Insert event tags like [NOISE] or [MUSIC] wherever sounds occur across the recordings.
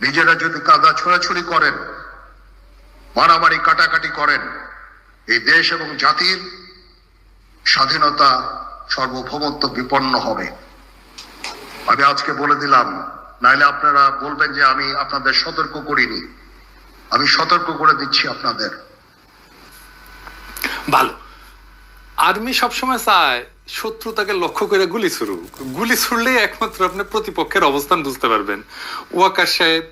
নিজেরা যদি কাদা ছোড়াছুড়ি করেন, মারামারি কাটাকাটি করেন, এই দেশ এবং জাতির স্বাধীনতা সর্বভৌমত্ব বিপন্ন হবে। আমি আজকে বলে দিলাম, নাইলে আপনারা বলবেন যে আমি আপনাদের সতর্ক করিনি। আমি সতর্ক করে দিচ্ছি আপনাদের। ভালো। আর্মি সবসময় চায় শত্রু তাকে লক্ষ্য করে গুলি ছুড়ুক গুলি ছুড়লেই একমাত্র আপনি প্রতিপক্ষের অবস্থান বুঝতে পারবেন। ওয়াকার সাহেব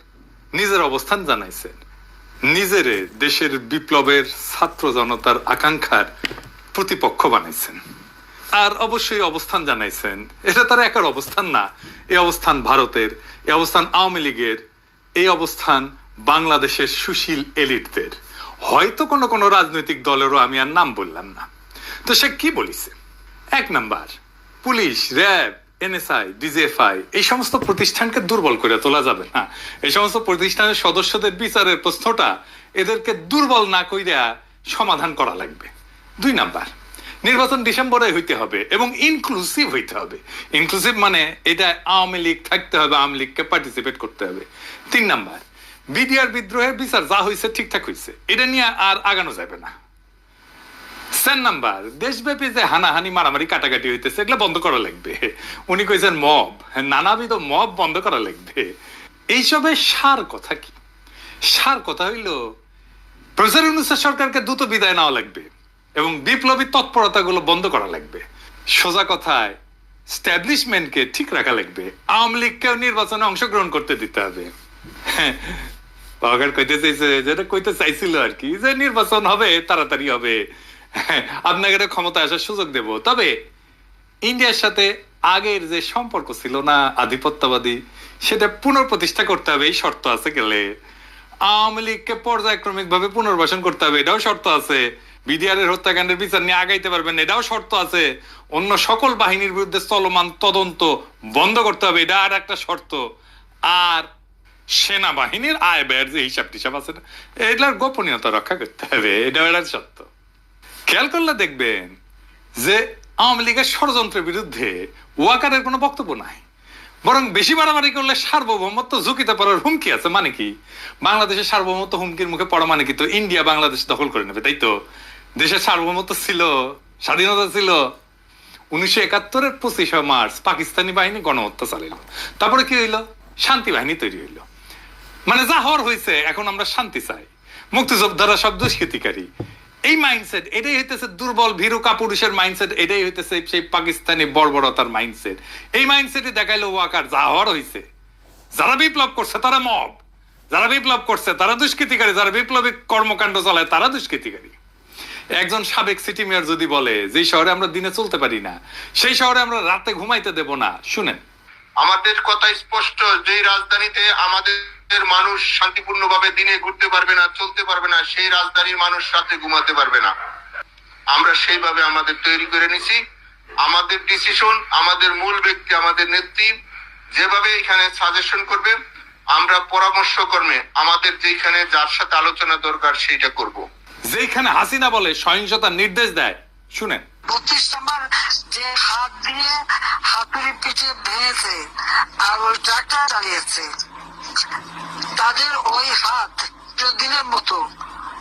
নিজের অবস্থান জানাইছেন। নিজেরে দেশের বিপ্লবের ছাত্র জনতার আকাঙ্ক্ষার প্রতিপক্ষ বানাইছেন। আর অবশ্যই অবস্থান জানাইছেন। এটা তার একার অবস্থান না। এই অবস্থান ভারতের এই অবস্থান আওয়ামী লীগের এই অবস্থান বাংলাদেশের সুশীল এলিটদের। হয়তো কোনো কোনো রাজনৈতিক দলেরও আমি আর নাম বললাম না। তো সে কি বলিছে? এক number, police, RAB, NSI, DGFI, এই সমস্ত প্রতিষ্ঠানকে দুর্বল করে তোলা যাবে না। এই সমস্ত প্রতিষ্ঠানের সদস্যদের বিচারের প্রশ্নটা এদেরকে দুর্বল না কইরা সমাধান করা লাগবে। দুই নাম্বার, নির্বাচন ডিসেম্বরে হইতে হবে এবং ইনক্লুসিভ হইতে হবে। ইনক্লুসিভ মানে এটা আওয়ামী লীগ থাকতে হবে, আওয়ামী লীগকে পার্টিসিপেট করতে হবে। তিন নাম্বার, বিডিআর বিদ্রোহের বিচার যা হয়েছে ঠিকঠাক হয়েছে এটা নিয়ে আর আগানো যাবে না। চার নাম্বার। দেশব্যাপী যে হানাহানি, মারামারি, কাটাকাটি হইতেছে, এগুলো বন্ধ করা লাগবে। উনি কইছেন মব। নানাবিধ মব বন্ধ করা লাগবে। এইসবের সার কথা কি? সার কথা হইল ইউনুসের সরকারকে দ্রুত বিদায় নেওয়া লাগবে এবং বিপ্লবী তৎপরতাগুলো বন্ধ করা লাগবে। সোজা কথায় স্ট্যাবলিশমেন্টকে ঠিক রাখা লাগবে। আওয়ামী লীগকেও নির্বাচনে অংশগ্রহণ করতে দিতে হবে। বাগার কইতে চাইছে, যেটা কইতে চাইছিল আর কি, যে নির্বাচন হবে, তাড়াতাড়ি হবে। [LAUGHS] আপনাকে এটা ক্ষমতা আসার সুযোগ দেব। তবে ইন্ডিয়ার সাথে আগের যে সম্পর্ক ছিল না, আধিপত্যবাদী, সেটা পুনঃপ্রতিষ্ঠা করতে হবে, এই শর্ত আছে গেলে। আওয়ামী লীগকে পর্যায়ক্রমিক ভাবে পুনর্বাসন করতে হবে, এটাও শর্ত আছে। বিডিআর এর হত্যাকাণ্ডের বিচার নিয়ে আগাইতে পারবেন এটাও শর্ত আছে। অন্য সকল বাহিনীর বিরুদ্ধে চলমান তদন্ত বন্ধ করতে হবে, এটা আর একটা শর্ত। আর সেনাবাহিনীর আয় ব্যয়ের যে হিসাব টিসাব আছে এগুলার গোপনীয়তা রক্ষা করতে হবে, এটাও একটা সত্য খেয়াল করলে দেখবেন যে আওয়ামী লীগের ষড়যন্ত্রের বিরুদ্ধে ওয়াকারের কোনো বক্তব্য নাই। বরং বেশি বাড়াবাড়ি করলে সার্বভৌমত্ব ঝুঁকিতে পড়ার হুমকি আছে মানে কি? বাংলাদেশের সার্বভৌমত্ব হুমকির মুখে পড়া মানে কি? তো ইন্ডিয়া বাংলাদেশ দখল করে নেবে, তাই তো? দেশের সার্বভৌমত্ব ছিল, স্বাধীনতা ছিল। উনিশশো একাত্তরের পঁচিশে মার্চ পাকিস্তানি বাহিনী গণহত্যা চালাইল। তারপরে কি হইল? শান্তি বাহিনী তৈরি হইল। মানে যা হওয়ার হয়েছে এখন আমরা শান্তি চাই। মুক্তিযোদ্ধারা সব দুষ্কৃতিকারী। এই মাইন্ডসেট এটাই হইতেছে দুর্বল, ভীরু কাপুরুষের মাইন্ডসেট এটাই হইতেছে সেই পাকিস্তানি বর্বরতার মাইন্ডসেট এই মাইন্ডসেটে দেখাইলো ওয়াকার, যা হওয়ার হয়েছে যারা বিপ্লব করছে, তারা মব। যারা বিপ্লব করছে, তারা দুষ্কৃতিকারী। যারা বিপ্লবী কর্মকাণ্ড চালায়, তারা দুষ্কৃতিকারী। একজন সাবেক সিটি মেয়র যদি বলে, যে শহরে আমরা দিনে চলতে পারি না, সেই শহরে আমরা রাতে ঘুমাইতে দেব না, শুনেন। আমাদের কথা স্পষ্ট যে রাজধানীতে আমাদের মানুষ শান্তিপূর্ণভাবে দিনে ঘুরতে পারবে না চলতে পারবে না সেই রাজধানীর মানুষ রাতে ঘুমাতে পারবে না। আমরা সেইভাবে আমাদের তৈরি করে নিছি। আমাদের ডিসিশন আমাদের মূল ব্যক্তি আমাদের নেত্রী যেভাবে এখানে সাজেশন করবে আমরা পরামর্শ কর্মে আমাদের যেখানে যার সাথে আলোচনা দরকার সেইটা করব। যেখানে হাসিনা বলে সহিংসতার নির্দেশ দেয় শুনেন। বত্রিশ নম্বর যে হাত দিয়ে হাতুড়ি পিঠে ভেঙেছে আর ওই ট্রাক্টর চালিয়েছে তাদের ওই হাত দিনের মতো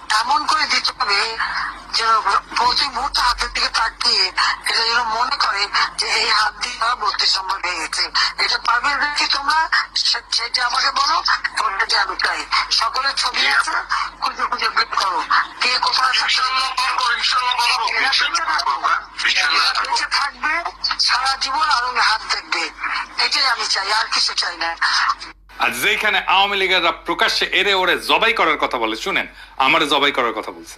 এমন করে দিতে হবে যেন প্রতি মুহূর্তে হাতের দিকে তাকিয়ে এটা যেন মনে করে যে এই হাত দিয়ে তারা বত্রিশ নম্বর ভেঙেছে এটা পারবে নাকি তোমরা? সেটা আমাকে বলো এবং এটা আমি চাই। সকলের ছবি আছে খুঁজে খুঁজে বের করো। কে কোথায় এরা বেঁচে থাকবে। সারা জীবন আর হাত দেখবে। এটাই আমি চাই আর কিছু চাই না। আর যেখানে আওয়ামী লীগেররা প্রকাশ্যে এরে ওরে জবাই করার কথা বলে, শুনেন, আমার জবাই করার কথা বলছে।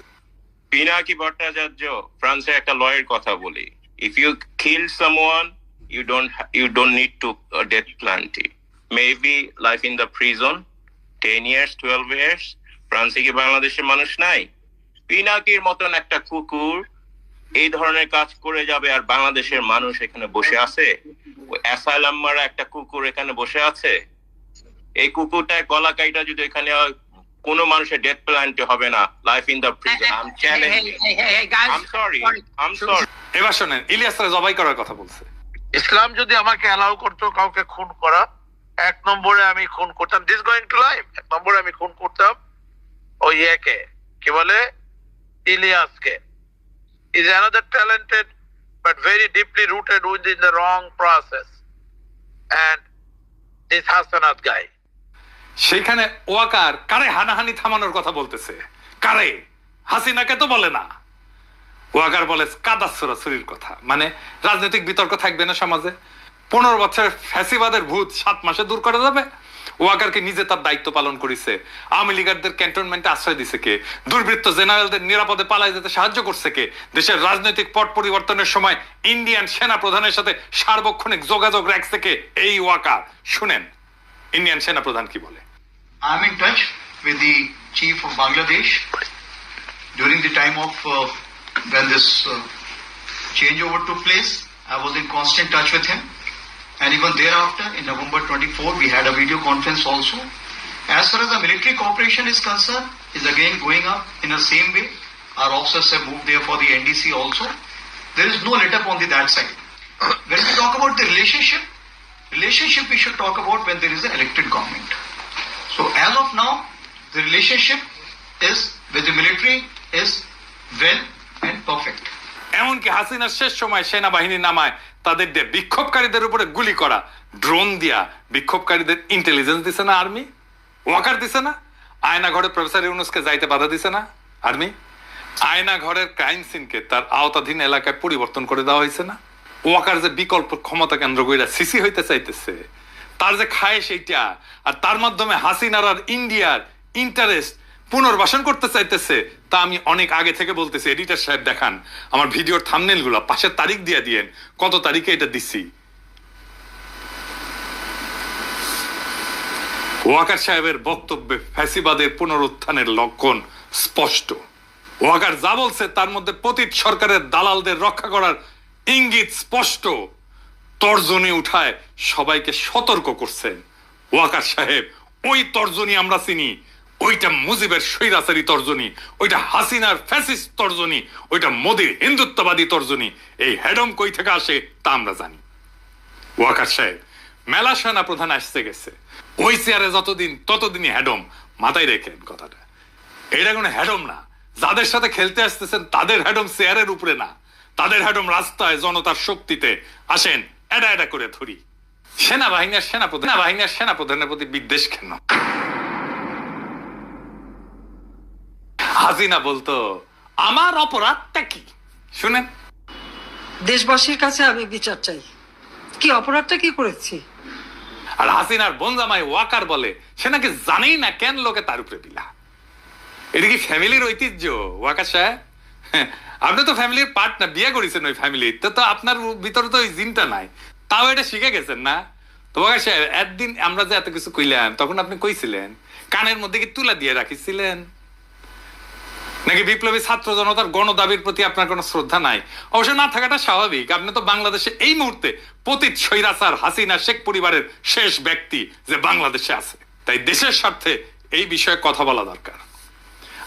পিনাকি ভট্টাচার্য ফ্রান্সে একটা লয়ের কথা বলি। If you kill someone you don't you don't need to death penalty maybe life in the prison ten years twelve years ফ্রান্সে কি বাংলাদেশের মানুষ নাই? পিনাকির মতন একটা কুকুর এই ধরনের কাজ করে যাবে আর বাংলাদেশের মানুষ এখানে বসে আছে? একটা কুকুর এখানে বসে আছে? এই কুকুরটা গলা কাইটা যদি এখানে কোনো মানুষের ডেথ প্ল্যান্টে হবে না life in the prison I'm challenging I'm sorry I'm sorry এবার শোনেন ইলিয়াসরা জবাই করার কথা বলছে। ইসলাম যদি আমাকে অ্যালাউ করতো কাউকে খুন করা এক নম্বরে আমি খুন করতাম। দিস গোয়িং টু লাইফ এক নম্বরে আমি খুন করতাম ওই ইয়েকে কি বলে? ইলিয়াসকে। Is another talented but very deeply rooted within the wrong process and this Hassanat guy সেইখানে ওয়াকার কারে হানাহানি থামানোর কথা বলতেছে? কারে? হাসিনাকে তো বলে না। ওয়াকার বলে কাদাসুরাসুরির কথা। মানে রাজনৈতিক বিতর্ক থাকবে না সমাজে। পনেরো বছরের ফ্যাসিবাদের ভূত সাত মাসে দূর করা যাবে ওয়াকারকে নিজে তার দায়িত্ব পালন করেছে। আওয়ামী লীগারদের ক্যান্টনমেন্টে আশ্রয় দিছে কে? দুর্বৃত্ত জেনারেলদের নিরাপদে পালায় যেতে সাহায্য করছে কে? দেশের রাজনৈতিক পট পরিবর্তনের সময় ইন্ডিয়ান সেনা প্রধানের সাথে সার্বক্ষণিক যোগাযোগ রাখছে কে? এই ওয়াকার। শুনেন। ইন্ডিয়ান সেনা প্রধান কি বলে I'm in touch with the chief of Bangladesh during the time of uh, when this uh, changeover took place. I was in constant touch with him, and even thereafter, in November 24, we had a video conference also. As far as the military cooperation is concerned, is again going up in the same way. Our officers have moved there for the NDC also. There is no let up on the that side. When we talk about the relationship, relationship we should talk about when there is an elected government. So as of now, the relationship is with the military is well and perfect. এমনকি হাসিনার শেষ সময় সেনাবাহিনী নামায় তাদের দিয়ে বিক্ষোভকারীদের উপরে গুলি করা ড্রোন দিয়া বিক্ষোভকারীদের ইন্টেলিজেন্স দিছে না আর্মি ওয়াকার দিছে না আয়না ঘরে প্রফেসর ইউনুসকে যাইতে বাধা দিছে না আর্মি আয়না ঘরের ক্রাইম সিনকে তার আওতাধীন এলাকায় পরিবর্তন করে দেওয়া হয়েছে না ওয়াকার যে বিকল্প ক্ষমতা কেন্দ্র কইরা সিসি হইতে চাইতেছে, তার যে খায় সেইটা আর তার মাধ্যমে হাসিনার আর ইন্ডিয়ার ইন্টারেস্ট পুনর্বাসন করতে চাইতেছে, তা আমি অনেক আগে থেকে বলতেছি। এডিটর সাহেব, দেখান, আমার ভিডিওর থামনেলগুলো পাশের তারিখ দিয়ে দিয়েন, কত তারিখে এটা দিছি। ওয়াকার সাহেবের বক্তব্যে ফ্যাসিবাদের পুনরুত্থানের লক্ষণ স্পষ্ট। ওয়াকার যা বলছে, তার মধ্যে পতিত সরকারের দালালদের রক্ষা করার ইঙ্গিত স্পষ্ট। তর্জনী উঠায় সবাইকে সতর্ক করছেন ওয়াকার সাহেব, ওই তর্জনী আমরা চিনি। ওইটা মুজিবের স্বৈরাচারী তর্জনী, ওইটা হাসিনার ফ্যাসিস্ট তর্জনী, ওইটা মোদির হিন্দুত্ববাদী তর্জনী। এই হেডম কই থেকে আসে তা আমরা জানি। ওয়াকার সাহেব, মেলা সেনা প্রধান আসতে গেছে। ওই চেয়ারে যতদিন, ততদিনই হ্যাডম মাথায় রেখেন কথাটা। এটা কোনো হ্যাডম না। যাদের সাথে খেলতে আসতেছেন, তাদের হ্যাডম চেয়ারের উপরে না। তাদের হ্যাডম রাস্তায় জনতার শক্তিতে। আসেন এটা এটা করে ধরি। সেনাবাহিনীর সেনাপ্রধান সেনাবাহিনীর সেনাপ্রধানের প্রতি বিদ্বেষ কেন? হাসিনা বলতো আমার অপরাধটা কি? শুনেন। দেশবাসীর কাছে আমি বিচার চাই। কি অপরাধটা কি করেছি? আর হাসিনার বোন জামাই ওয়াকার বলে সে নাকি জানেই না কেন লোকে তার উপরে দিলা? এটা কি ফ্যামিলির ঐতিহ্য ওয়াকার সাহেব? [LAUGHS] আপনি তো ফ্যামিলির পার্ট না বিয়ে করেছেন ওই ফ্যামিলির তো তো আপনার ভিতরে তো ওই জিনটা নাই। তাও এটা শিখে গেছেন না? তো ওয়াকার সাহেব, একদিন আমরা যে এত কিছু কইলাম, তখন আপনি কইছিলেন, কানের মধ্যে কি তুলা দিয়ে রাখিছিলেন? নাকি বিপ্লবী ছাত্র জনতার গণদাবির প্রতি আপনার কোনো শ্রদ্ধা নাই? অবশ্য না থাকাটা স্বাভাবিক। আপনি তো বাংলাদেশে এই মুহূর্তে পতিত স্বৈরাচার হাসিনা শেখ পরিবারের শেষ ব্যক্তি যে বাংলাদেশে আছে। তাই দেশের স্বার্থে এই বিষয়ে কথা বলা দরকার।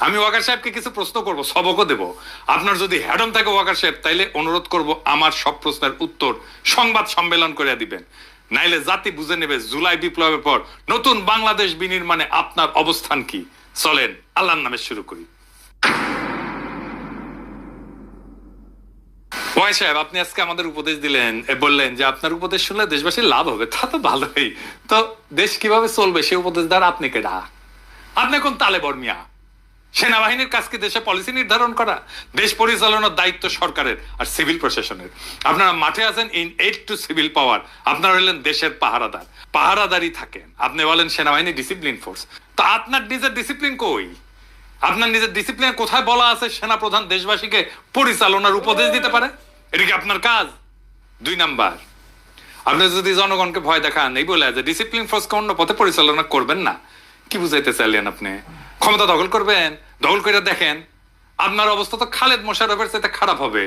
আমি ওয়াকার সাহেবকে কিছু প্রশ্ন করব, সবকও দেব। আপনার যদি হ্যাডম থাকে ওয়াকার সাহেব, তাইলে অনুরোধ করব আমার সব প্রশ্নের উত্তর সংবাদ সম্মেলন করে দিবেন। নাইলে জাতি বুঝে নেবে জুলাই বিপ্লবের পর নতুন বাংলাদেশ বিনির্মাণে আপনার অবস্থান কি। চলেন, আল্লাহর নামে শুরু করি। ওয়াই সাহেব, আপনি আজকে আমাদের উপদেশ দিলেন বললেন যে আপনার উপদেশ শুনলে দেশবাসীর লাভ হবে, তা তো ভালোই। তো দেশ কীভাবে চলবে সে উপদেশ দ্বারা আপনি কেডা? আপনি কোন তালে বর্মিয়া সেনাবাহিনীর কাজকে দেশে পলিসি নির্ধারণ করা, দেশ পরিচালনার দায়িত্ব সরকারের আর সিভিল প্রশাসনের। আপনারা মাঠে আছেন in aid to civil power আপনারা হলেন দেশের পাহারাদার। পাহারাদারি থাকেন। আপনি বলেন সেনাবাহিনী ডিসিপ্লিন ফোর্স তা আপনার নিজের ডিসিপ্লিন কই? আপনার নিজের ডিসিপ্লিন কোথায় বলা আছে সেনা প্রধান দেশবাসীকে পরিচালনার উপদেশ দিতে পারে? এটা কি আপনার কাজ? দুই নাম্বার। আপনি যদি জনগণকে ভয় দেখান, এই বলে যে ডিসিপ্লিন ফোর্সকে অন্য পথে পরিচালনা করবেন না। কি বুঝাইতে চাইলেন আপনি? ক্ষমতা দখল করবেন, দখল করে দেখেন, আপনার অবস্থা তো খালেদ মোশারফের সাথে খারাপ হবে।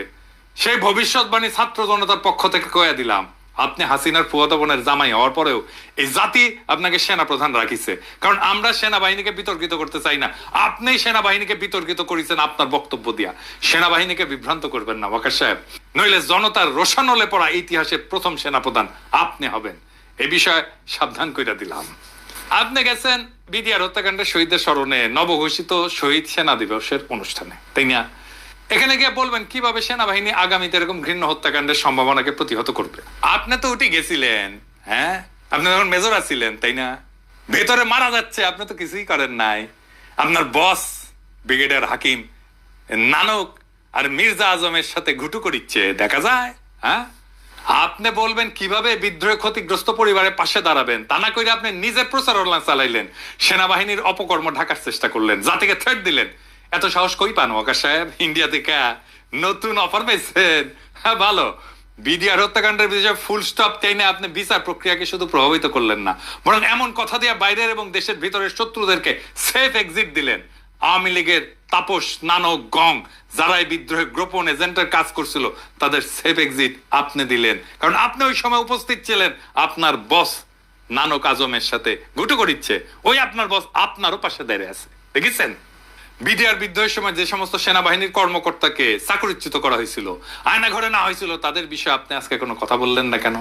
সেই ভবিষ্যৎবাণী ছাত্র জনতার পক্ষ থেকে কয়ে দিলাম, আপনি হাসিনার ফুয়াতো বোনের জামাই হওয়ার পরেও এই জাতি আপনাকে সেনা প্রধান রাখিছে। কারণ আমরা সেনাবাহিনীকে বিতর্কিত করতে চাই না। আপনি সেনাবাহিনীকে বিতর্কিত করেছেন আপনার বক্তব্য দিয়া। সেনাবাহিনীকে বিভ্রান্ত করবেন না, ওয়াকার সাহেব। নইলে জনতার রোশানলে পড়া ইতিহাসের প্রথম সেনাপ্রধান আপনি হবেন। এ বিষয়ে সাবধান করে দিলাম। আপনি গেছেন বিডিআর হত্যাকাণ্ডের শহীদদের স্মরণে, নবঘোষিত শহীদ সেনা দিবসের অনুষ্ঠানে। তাই না? এখানে গিয়ে বলবেন, কীভাবে সেনাবাহিনী আগামীতে এরকম ঘৃণ্য হত্যাকাণ্ডের সম্ভাবনাকে প্রতিহত করবে? আপনি তো উঠে গেছিলেন হ্যাঁ? আপনি যখন মেজর আছিলেন, তাই না? ভেতরে মারা যাচ্ছে, আপনি তো কিছুই করেন নাই। আপনার বস, ব্রিগেডিয়ার হাকিম, নানক আর মির্জা আজমের সাথে ঘুটু করিচ্ছে দেখা যায় হ্যাঁ? আপনি বলবেন কীভাবে বিদ্রোহ ক্ষতিগ্রস্ত পরিবারের পাশে দাঁড়াবেন? তা না করে আপনি নিজের প্রচারণা চালাইলেন, সেনাবাহিনীর অপকর্ম ঢাকার চেষ্টা করলেন, জাতিকে থ্রেট দিলেন। এত সাহস কই পান ওয়াকা সাহেব? ইন্ডিয়া থেকে নতুন অফার পেয়েছেন হ্যাঁ ভালো। বিডিআর হত্যাকাণ্ডের বিষয়ে ফুল স্টপ টেনে আপনি বিচার প্রক্রিয়াকে শুধু প্রভাবিত করলেন না, বরং এমন কথা দিয়ে বাইরের এবং দেশের ভিতরের শত্রুদেরকে সেফ এক্সিট দিলেন। আওয়ামী লীগের তাপস নানক গং যারা বিদ্রোহে গোপন এজেন্টের কাজ করছিল, তাদের সেফ এক্সিট আপনি দিলেন। কারণ আপনি ওই সময় উপস্থিত ছিলেন, আপনার বস নানক আজমের সাথে ঘুটু করিচ্ছে। ওই আপনার বস আপনারও পাশে দাঁড়িয়ে আছে। দেখেছেন? বিডিআর বিদ্রোহের সময় যে সমস্ত সেনাবাহিনীর কর্মকর্তাকে চাকরিচ্যুত করা হয়েছিল আয়না ঘরে না হয়েছিল, তাদের বিষয়ে আপনি আজকে কোনো কথা বললেন না কেন?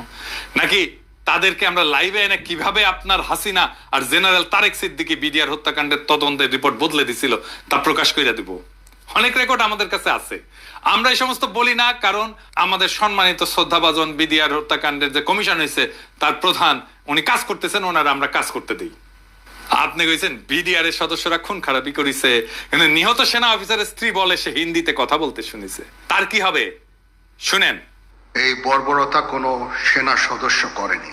নাকি তাদেরকে আমরা লাইভে এনে কীভাবে আপনার হাসিনা আর জেনারেল তারেক সিদ্দিকি বিডিআর হত্যাকাণ্ডের তদন্তের রিপোর্ট বদলে দিছিল, তা প্রকাশ করে দিব। অনেক রেকর্ড আমাদের কাছে আছে। আমরা এই সমস্ত বলি না, কারণ আমাদের সম্মানিত শ্রদ্ধাভাজন বিডিআর হত্যাকাণ্ডের যে কমিশন হয়েছে তার প্রধান উনি কাজ করতেছেন, ওনারা আমরা কাজ করতে দিই। আপনি কইছেন, বিডিআর এর সদস্যরা খুন খারাপি করেছে। কিন্তু নিহত সেনা অফিসারের স্ত্রী বলে সে হিন্দিতে কথা বলতে শুনেছে। তার কি হবে? শুনেন। এই বর্বরতা কোনো সেনা সদস্য করেনি।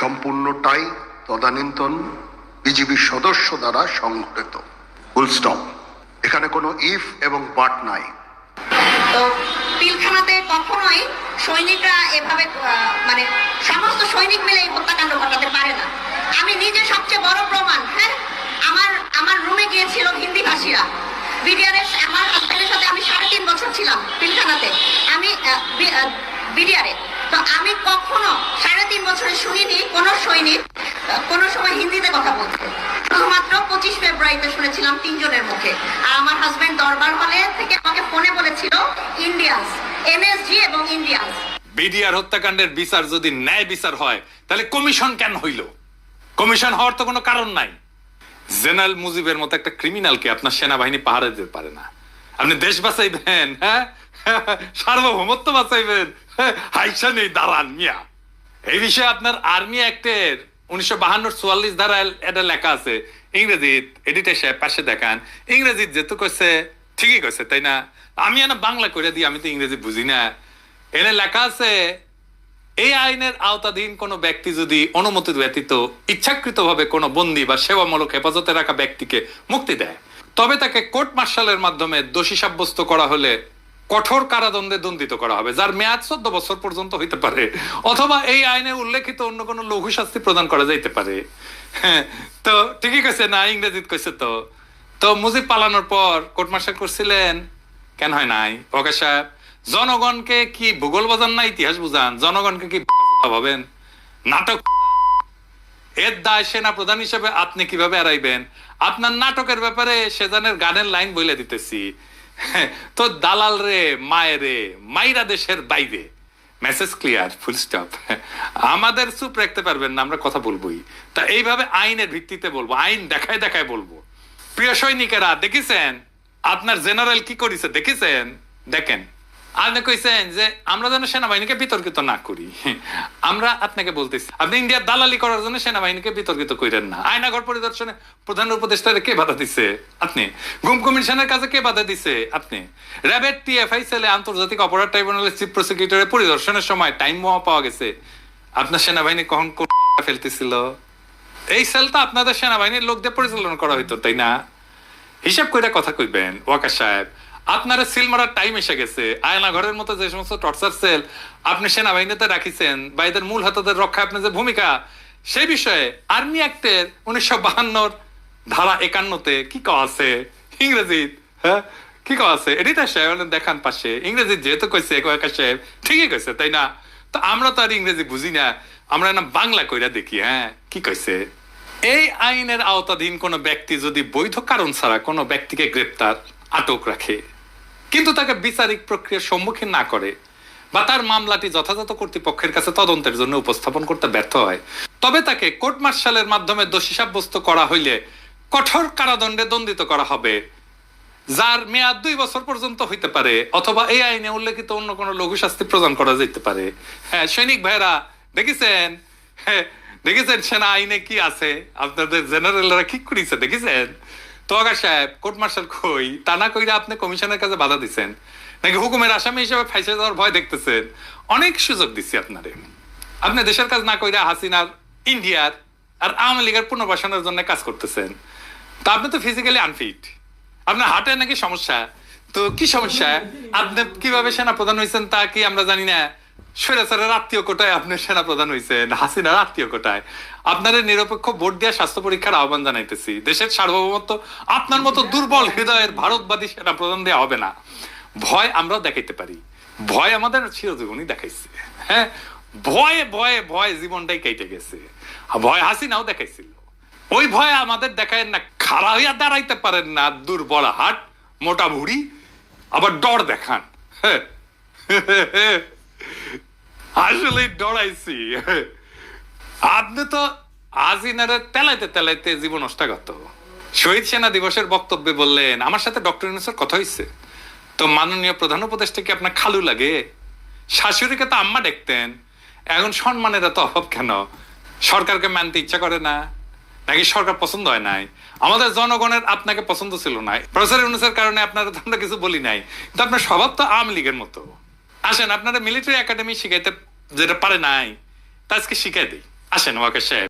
সম্পূর্ণটাই তদানীন্তন বিজিবির সদস্য দ্বারা সংঘটিত। ফুল স্টপ এখানে কোনো ইফ এবং বাট নাই। পিলখানাতে কখনোই সৈনিকরা এভাবে মানে সমস্ত সৈনিক মিলে এই হত্যাকাণ্ড ঘটাতে পারে না। আমি নিজে সবচেয়ে বড় প্রমাণ হ্যাঁ? আমার আমার রুমে গিয়েছিল হিন্দি ভাষীরা বিডিআরের আমার সাথে আমি সাড়ে তিন বছর ছিলাম পিলখানাতে। আমি বিডিআরে। তো আমি কখনো তিন বছরে শুনিনি কোনো সৈনিক কোনো সময় হিন্দিতে কথা বলতে। শুধুমাত্র পঁচিশ ফেব্রুয়ারিতে শুনেছিলাম তিনজনের মুখে। আর আমার হাজবেন্ড দরবার হলে থেকে আমাকে ফোনে বলেছিল ইন্ডিয়ান্স এমএসজি এবং ইন্ডিয়ান্স বিডিআর হত্যাকাণ্ডের বিচার যদি ন্যায় বিচার হয় তাহলে কমিশন কেন হইল? কমিশন হওয়ার তো কোনো কারণ নাই। জেনারেল মুজিবের মতো একটা ক্রিমিনালকে আপনার সেনাবাহিনী পাহারা দিতে পারে না। আপনি দেশ বাঁচাইবেন হ্যাঁ? সার্বভৌমত্ব বাঁচাইবেন। হ্যাঁ, হাইসা নেই দাঁড়ান মিয়া। এই বিষয়ে আপনার আর্মি অ্যাক্টের উনিশশো বাহান্ন চুয়াল্লিশ ধারা এটা লেখা আছে। ইংরেজিত এডিটে পাশে দেখান। ইংরেজিত যেহেতু কইছে, ঠিকই কইছে, তাই না? আমি না বাংলা করে দিই, আমি তো ইংরেজি বুঝি না। এনে লেখা আছে, এই আইনের আওতাধীন কোনো ব্যক্তি যদি অনুমতি ব্যতীত ইচ্ছাকৃতভাবে কোনো বন্দী বা সেবামূলক হেফাজতে রাখা ব্যক্তিকে মুক্তি দেয়, তবে তাকে কোর্ট মার্শালের মাধ্যমে দোষী সাব্যস্ত করা হলে কঠোর কারাদণ্ডে দণ্ডিত করা হবে যার মেয়াদ চোদ্দ বছর পর্যন্ত হইতে পারে। অথবা এই আইনে উল্লেখিত অন্য কোনো লঘু শাস্তি প্রদান করা যাইতে পারে। হ্যাঁ, তো ঠিকই কইছে না ইংরেজিত কইছে তো। তো মুজিব পালানোর পর কোর্ট মার্শাল করছিলেন কেন হয় নাই? ওকে সাহেব জনগণকে কি ভূগোল বোঝান না ইতিহাস বুঝান? জনগণকে কি ভাবেন? নাটক এর দায় সেনা প্রধান হিসেবে আপনি কীভাবে এড়াইবেন? আপনার নাটকের ব্যাপারে সেজানের গানের লাইন বইলে দিতেছি। তো দালাল রে মায়েরে মাইরা দেশের বাইরে। মেসেজ ক্লিয়ার ফুল স্টপ আমাদের চুপ রাখতে পারবেন না, আমরা কথা বলবোই। তা এইভাবে আইনের ভিত্তিতে বলব, আইন দেখায় দেখায় বলব। প্রিয় সৈনিকেরা, দেখেছেন? আপনার জেনারেল কি করেছে, দেখেছেন? দেখেন। আপনি কইছেন যে আমরা যেন সেনাবাহিনীকে বিতর্কিত না করি। আমরা আপনাকে বলতেছি, আপনি ইন্ডিয়ার দালালি করার জন্য সেনাবাহিনীকে বিতর্কিত করেন না। আয়নাঘর পরিদর্শনে প্রধান উপদেষ্টারে কে বাধা দিছে? আপনি। গুম কমিশনের কাছে কে বাধা দিছে? আপনি। র্যাবের টিএফআই সেলে আন্তর্জাতিক অপরাধ ট্রাইব্যুনালের চিফ প্রসিকিউটরের পরিদর্শনের সময় টাইম মোয়া পাওয়া গেছে। আপনার সেনাবাহিনী কখন ফেলতেছিল? এই সেলটা আপনাদের সেনাবাহিনীর লোকদের পরিচালনা করা হইতো, তাই না? হিসাব করে কথা কইবেন ওয়াকা সাহেব। আপনার সিল মারার টাইম এসে গেছে। আয়না ঘরের মতো যে সমস্ত টর্চার সেল আপনি সেনাবাহিনীতে রাখিছেন বা এদের মূল হাতদের রক্ষা আপনার যে ভূমিকা, সেই বিষয়ে আর্মি অ্যাক্টের উনিশশো বাহান্নর ধারা একান্নতে কি কওয়া আছে? ইংরেজি হ্যাঁ? কি কওয়া আছে? এডিটার সাহেব দেখান পাশে। ইংরেজি যেহেতু কইছে ওয়াকা সাহেব ঠিকই কইছে, তাই না? তো আমরা তো আর ইংরেজি বুঝি না। আমরা না বাংলা কইরা দেখি হ্যাঁ? কি কইছে? এই আইনের আওতাধীন কোনো ব্যক্তি যদি বৈধ কারণ ছাড়া কোনো ব্যক্তিকে গ্রেপ্তার, আটক রাখে। কিন্তু তাকে বিচারিক প্রক্রিয়ার সম্মুখীন না করে বা তার মামলাটি যথাযথ কর্তৃপক্ষের কাছে তদন্তের জন্য উপস্থাপন করতে ব্যর্থ হয়। তবে তাকে কোর্ট মার্শালের মাধ্যমে দোষী সাব্যস্ত করা হইলে কঠোর কারাদণ্ডে দণ্ডিত করা হবে যার মেয়াদ দুই বছর পর্যন্ত হইতে পারে অথবা এই আইনে উল্লেখিত অন্য কোনো লঘু শাস্তি প্রদান করা যেতে পারে। হ্যাঁ সৈনিক ভাইরা দেখেছেন? হ্যাঁ, দেখেছেন সেনা আইনে কি আছে? আপনাদের জেনারেলরা কি করেছে দেখেছেন? তো আগা সাহেব, কোর্ট মার্শাল কই? তা না কইরা আপনি কমিশনের কাছে বাধা দিচ্ছেন নাকি হুকুমের আসামি হিসেবে ফাইসে যাওয়ার ভয় দেখতেছেন? অনেক সুযোগ দিচ্ছি আপনারে। আপনি দেশের কাজ না কইরা হাসিনার, ইন্ডিয়ার আর আওয়ামী লীগের পুনর্বাসনের জন্য কাজ করতেছেন। তা আপনি তো ফিজিক্যালি আনফিট আপনার হার্টের নাকি সমস্যা? তো কি সমস্যা? আপনি কীভাবে সেনা প্রধান হয়েছেন তা কি আমরা জানি না। স্বৈরাচারের আত্মীয় কোটায় হয়েছেন হাসিনার আত্মীয় কোটায়। নিরপেক্ষ ভোট স্বাস্থ্য পরীক্ষার আহ্বান জানাইতেছি। দেশের সার্বভৌমত্ব আপনার মতো দুর্বল হৃদয়ের ভারতবাদী দেওয়া হবে না। ভয় আমরাও দেখাইতে পারি। ভয় আমাদের চিরজীবনই দেখাইছে। হ্যাঁ? ভয়ে ভয়ে, ভয় জীবনটাই কেটে গেছে। ভয় হাসিনাও দেখাইছিল। ওই ভয়ে আমাদের দেখায় না, খাড়া হইয়া দাঁড়াইতে পারেন না, দুর্বল হাট, মোটা ভুড়ি, আবার ডর দেখান। হ্যাঁ। [LAUGHS] আসলে ডরাইছি। আপনি তো আজিনারে তেলাইতে তেলাইতে জীবন অষ্টাগত। শহীদ সেনা দিবসের বক্তব্যে বললেন, আমার সাথে ডক্টর ইউনুসের কথা হয়েছে তো মাননীয় প্রধান উপদেষ্টা কি আপনার খালু লাগে? শাশুড়িকে তো আম্মা দেখতেন। এখন সম্মানের এত অভাব কেন? সরকারকে মানতে ইচ্ছা করে না। নাকি সরকার পছন্দ হয় নাই? আমাদের জনগণের আপনাকে পছন্দ ছিল না। প্রফেসর ইউনুসের কারণে আপনারা কিছু বলি নাই। কিন্তু আপনার স্বভাব তো আওয়ামী লীগের মতো। আসেন, আপনারা মিলিটারি একাডেমি শিখাইতে যেটা পারে নাই তা আজকে শিখাই দিই। আসেন ওয়াকে সাহেব।